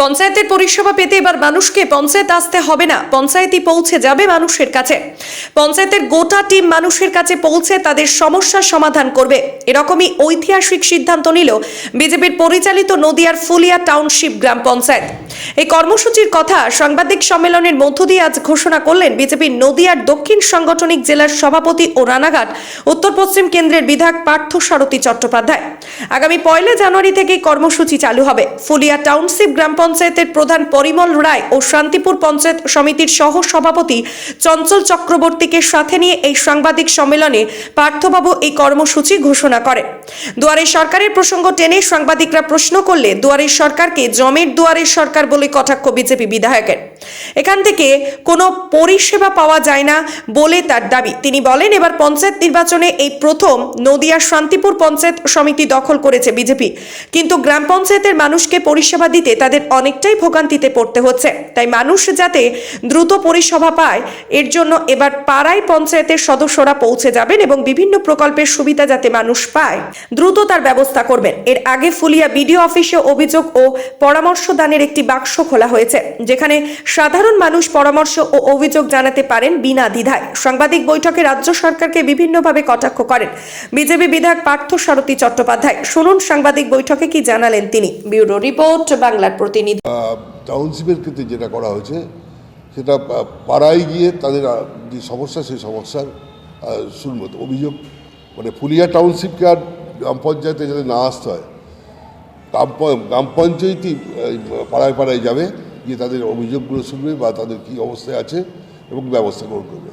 পঞ্চায়েতের পরিষেবা পেতে এবার মানুষকে পঞ্চায়েত আসতে হবে না। পঞ্চায়েতই পৌঁছে যাবে মানুষের কাছে। পঞ্চায়েতের গোটা টিম মানুষের কাছে পৌঁছে তাদের সমস্যার সমাধান করবে। এরকমই ঐতিহাসিক সিদ্ধান্ত নিল বিজেপির পরিচালিত নদিয়ার ফুলিয়া টাউনশিপ গ্রাম পঞ্চায়েত। এই কর্মসূচির কথা সাংবাদিক সম্মেলনের মধ্য দিয়ে আজ ঘোষণা করলেন বিজেপির নদিয়ার দক্ষিণ সাংগঠনিক জেলার সভাপতি ও রানাঘাট উত্তর পশ্চিম কেন্দ্রের বিধায়ক পার্থ সারথী চট্টোপাধ্যায়। আগামী পয়লা জানুয়ারি থেকে কর্মসূচি চালু হবে। ফুলিয়া টাউনশিপ গ্রাম পঞ্চায়েতের প্রধান পরিমল রায় ও শান্তিপুর পঞ্চায়েত সমিতির সহ সভাপতি চঞ্চল চক্রবর্তীকে সাথে নিয়ে এই সাংবাদিক সম্মেলনে পার্থবাবু এই কর্মসূচি ঘোষণা করেন। দুয়ারে সরকারের প্রসঙ্গ টেনে সাংবাদিকরা প্রশ্ন করলে দুয়ারের সরকারকে জমের দুয়ারের সরকার বলে কটাক্ষ বিজেপি বিধায়কের। এখান থেকে কোনো পরিষেবা পাওয়া যায় না বলে তার দাবি। তিনি বলেন, এবার পঞ্চায়েত নির্বাচনে এই প্রথম নদিয়া শান্তিপুর পঞ্চায়েত সমিতি দখল করেছে বিজেপি। কিন্তু গ্রাম পঞ্চায়েতের মানুষকে পরিষেবা দিতে তাদের অনেকটাই ভোগান্তিতে পড়তে হচ্ছে। তাই মানুষ যাতে দ্রুত পরিষেবা পায়, এর জন্য এবার পাড়ায় পঞ্চায়েতের সদস্যরা পৌঁছে যাবেন এবং বিভিন্ন প্রকল্পের সুবিধা যাতে মানুষ পায়, দ্রুত তার ব্যবস্থা করবেন। এর আগে ফুলিয়া বিডিও অফিসে অভিযোগ ও পরামর্শ দানের একটি বাক্স খোলা হয়েছে, যেখানে সাধারণ মানুষ পরামর্শ ও অভিযোগ জানাতে পারেন বিনা দ্বিধায়। সাংবাদিক বৈঠকে রাজ্য সরকারকে বিভিন্নভাবে কটাক্ষ করেন বিজেপি বিধায়ক পার্থ সারথী চট্টোপাধ্যায়। শুনুন সাংবাদিক বৈঠকে কি জানালেন তিনি। ব্যুরো রিপোর্ট, বাংলার প্রতিনিধি। টাউনশিপের ক্ষেত্রে যেটা করা হয়েছে সেটা পাড়ায় গিয়ে তাদের যে সমস্যা, সেই সমস্যার শুনব। অভিযোগ মানে ফুলিয়া টাউনশিপকে আর গ্রাম পঞ্চায়েতে যাতে না আসতে হয়? গ্রাম গ্রাম পঞ্চায়েতই পাড়ায় পাড়ায় যাবে, গিয়ে তাদের অভিযোগগুলো শুনবে বা তাদের কী অবস্থায় আছে এবং ব্যবস্থা গ্রহণ করবে।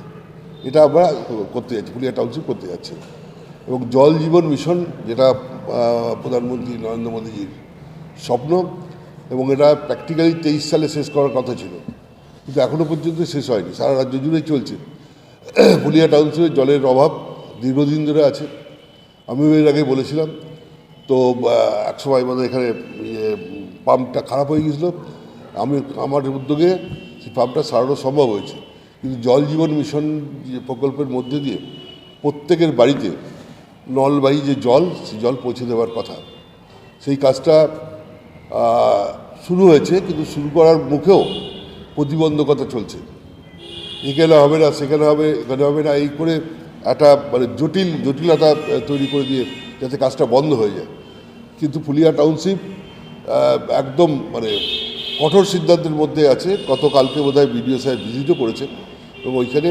এটা আমরা করতে যাচ্ছি, ফুলিয়া টাউনশিপ করতে যাচ্ছি। এবং জল জীবন মিশন, যেটা প্রধানমন্ত্রী নরেন্দ্র মোদীজির স্বপ্ন, এবং এটা প্র্যাকটিক্যালি তেইশ সালে শেষ করার কথা ছিল। কিন্তু এখনও পর্যন্ত শেষ হয়নি। সারা রাজ্য জুড়েই চলছে। ফুলিয়া টাউনশিপে জলের অভাব দীর্ঘদিন ধরে আছে। আমিও এর আগে বলেছিলাম তো এক সময় মানে এখানে ইয়ে, পাম্পটা খারাপ হয়ে গেছিল আমি আমার উদ্যোগে সেই পাম্পটা সারানো সম্ভব হয়েছে। কিন্তু জল জীবন মিশন যে প্রকল্পের মধ্যে দিয়ে প্রত্যেকের বাড়িতে নলবাহী যে জল সেই জল পৌঁছে দেওয়ার কথা। সেই কাজটা শুরু হয়েছে কিন্তু শুরু করার মুখেও প্রতিবন্ধকতা চলছে। এখানে হবে না, সেখানে হবে, এখানে হবে না, এই করে একটা মানে জটিল, জটিলতা তৈরি করে দিয়ে যাতে কাজটা বন্ধ হয়ে যায়। কিন্তু ফুলিয়া টাউনশিপ একদম মানে কঠোর সিদ্ধান্তের মধ্যে আছে। গতকালকে বোধ হয় বিডিও সাহেব ভিজিটও করেছে এবং ওইখানে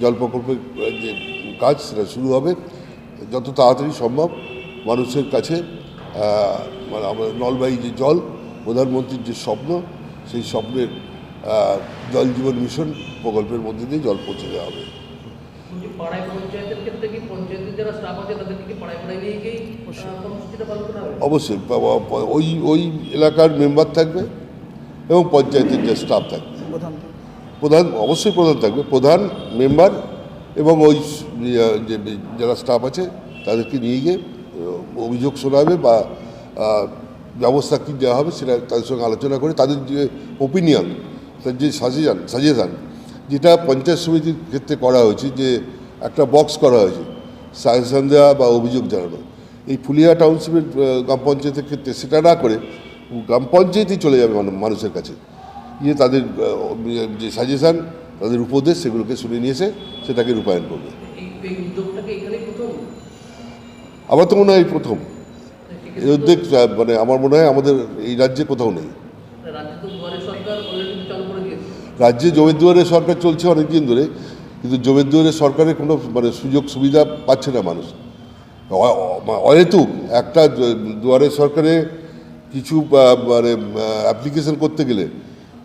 জল প্রকল্পের যে কাজ সেটা শুরু হবে। যত তাড়াতাড়ি সম্ভব মানুষের কাছে মানে আমাদের নলবাহী যে জল, প্রধানমন্ত্রীর যে স্বপ্ন, সেই স্বপ্নের জল জীবন মিশন প্রকল্পের মধ্যে দিয়ে জল পৌঁছে দেওয়া হবে। অবশ্যই। ওই ওই এলাকার মেম্বার থাকবে এবং পঞ্চায়েতের যে স্টাফ থাকবে। প্রধান। অবশ্যই প্রধান থাকবে। প্রধান মেম্বার এবং ওই যে যারা স্টাফ আছে তাদেরকে নিয়ে গিয়ে অভিযোগ শোনাবে বা ব্যবস্থা কী দেওয়া হবে সেটা তাদের সঙ্গে আলোচনা করে তাদের যে ওপিনিয়ন তার যে সাজেশান সাজেশান যেটা পঞ্চায়েত সমিতির ক্ষেত্রে করা হয়েছে যে একটা বক্স করা হয়েছে সাজেশান দেওয়া বা অভিযোগ জানানো। এই ফুলিয়া টাউনশিপের গ্রাম পঞ্চায়েতের ক্ষেত্রে সেটা না করে গ্রাম পঞ্চায়েতই চলে যাবে মানুষের কাছে। গিয়ে তাদের যে সাজেশান তাদের উপদেশ সেগুলোকে শুনে নিয়ে এসে সেটাকে রূপায়ণ করবে। আমার তো মনে হয় প্রথম। এই উদ্যোগ মানে আমার মনে হয় আমাদের এই রাজ্যে কোথাও নেই রাজ্যে তো দুয়ারে সরকার অলরেডি চালু করে দিয়েছে রাজ্যে জমির দুয়ারে সরকার চলছে অনেক দিন ধরে, কিন্তু জমির দুয়ারে সরকারের কোনো মানে সুযোগ সুবিধা পাচ্ছে না মানুষ। অ- অ- অহেতুক একটা জ- দুয়ারে সরকারে কিছু মানে অ্যাপ্লিকেশন করতে গেলে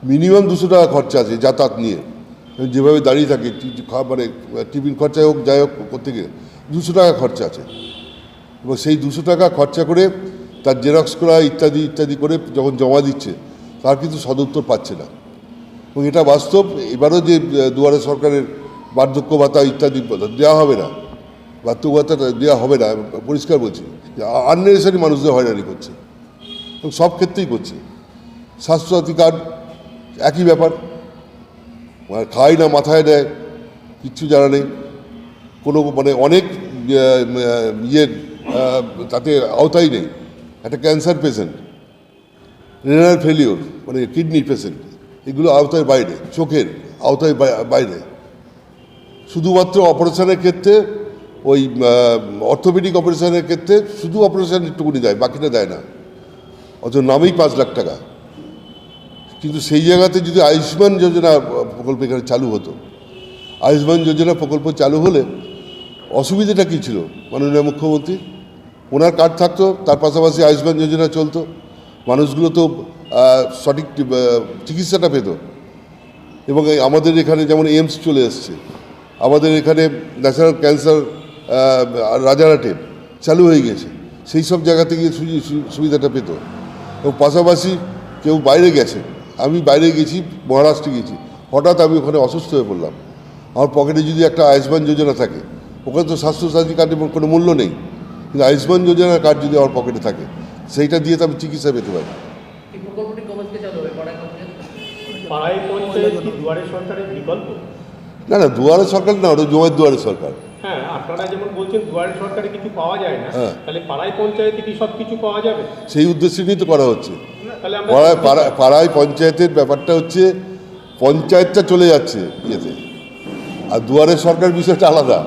মিনিমাম দুশো টাকা খরচা আছে যাতায়াত নিয়ে। যেভাবে দাঁড়িয়ে থাকে মানে টিফিন খরচাই হোক, যাই হোক করতে গেলে দুশো টাকা খরচা আছে। এবং সেই দুশো টাকা খরচা করে তার জেরক্স করা ইত্যাদি ইত্যাদি করে যখন জমা দিচ্ছে, তার কিন্তু সদুত্তর পাচ্ছে না। এবং এটা বাস্তব, এবারও যে দুয়ারে সরকারের বার্ধক্য ভাতা ইত্যাদি দেওয়া হবে না, বার্ধক্য ভাতাটা দেওয়া হবে না, পরিষ্কার বলছি আননেসারি মানুষদের হয়রানি করছে, এবং সব ক্ষেত্রেই করছে। স্বাস্থ্যসাথী কার্ড, একই ব্যাপার মানে খায় না, মাথায় দেয় কিচ্ছু জানা নেই। কোনো মানে অনেক ইয়ে তাতে আওতাই নেই। একটা ক্যান্সার পেশেন্ট রেনার ফেলিওর মানে কিডনি পেশেন্ট এগুলো আওতায় বাইরে, চোখের আওতায় বাইরে। শুধুমাত্র অপারেশনের ক্ষেত্রে, ওই অর্থোপেডিক অপারেশনের ক্ষেত্রে শুধু অপারেশন একটুকুনি দেয়, বাকিটা দেয় না। অত নামেই পাঁচ লাখ টাকা। কিন্তু সেই জায়গাতে যদি আয়ুষ্মান যোজনা প্রকল্প এখানে চালু হতো, আয়ুষ্মান যোজনা প্রকল্প চালু হলে অসুবিধাটা কী ছিল? মাননীয় মুখ্যমন্ত্রী, ওনার কার্ড থাকতো, তার পাশাপাশি আয়ুষ্মান যোজনা চলতো। মানুষগুলো তো সঠিক চিকিৎসাটা পেত। এবং আমাদের এখানে যেমন এইমস চলে এসছে, আমাদের এখানে ন্যাশনাল ক্যান্সার রাজারহাটে চালু হয়ে গেছে। সেই সব জায়গা থেকে সুজি- সু- সুবিধাটা পেত। এবং পাশাপাশি কেউ বাইরে গেছে। আমি বাইরে গেছি, মহারাষ্ট্রে গেছি। হঠাৎ আমি ওখানে অসুস্থ হয়ে পড়লাম। আমার পকেটে যদি একটা আয়ুষ্মান যোজনা থাকে, ওখানে তো স্বাস্থ্যসাথী কার্ডের কোনো মূল্য নেই। কিন্তু আয়ুষ্মান যোজনার কার্ড যদি আমার পকেটে থাকে, সেইটা দিয়ে তো আমি চিকিৎসা পেতে পারি। এই প্রকল্পটি কবে থেকে চালু হবে পাড়ায় পঞ্চায়েত পাড়ায় পঞ্চায়েত কি দুয়ারে সরকারের বিকল্প? না না দুয়ারে সরকার না ওটা জমায়েত দুয়ারে সরকার। হ্যাঁ আপনারা যেমন বলছেন দুয়ারে সরকারে কিছু পাওয়া যায় না হ্যাঁ। তাহলে পাড়ায় পঞ্চায়েতে কি সব কিছু পাওয়া যাবে? সেই উদ্দেশ্য নিয়ে তো করা হচ্ছে। তাহলে পাড়ায় পাড়ায় পাড়ায় পঞ্চায়েতের ব্যাপারটা হচ্ছে পঞ্চায়েতটা চলে যাচ্ছে ইয়েতে। আর দুয়ারে সরকার বিষয়টা আলাদা।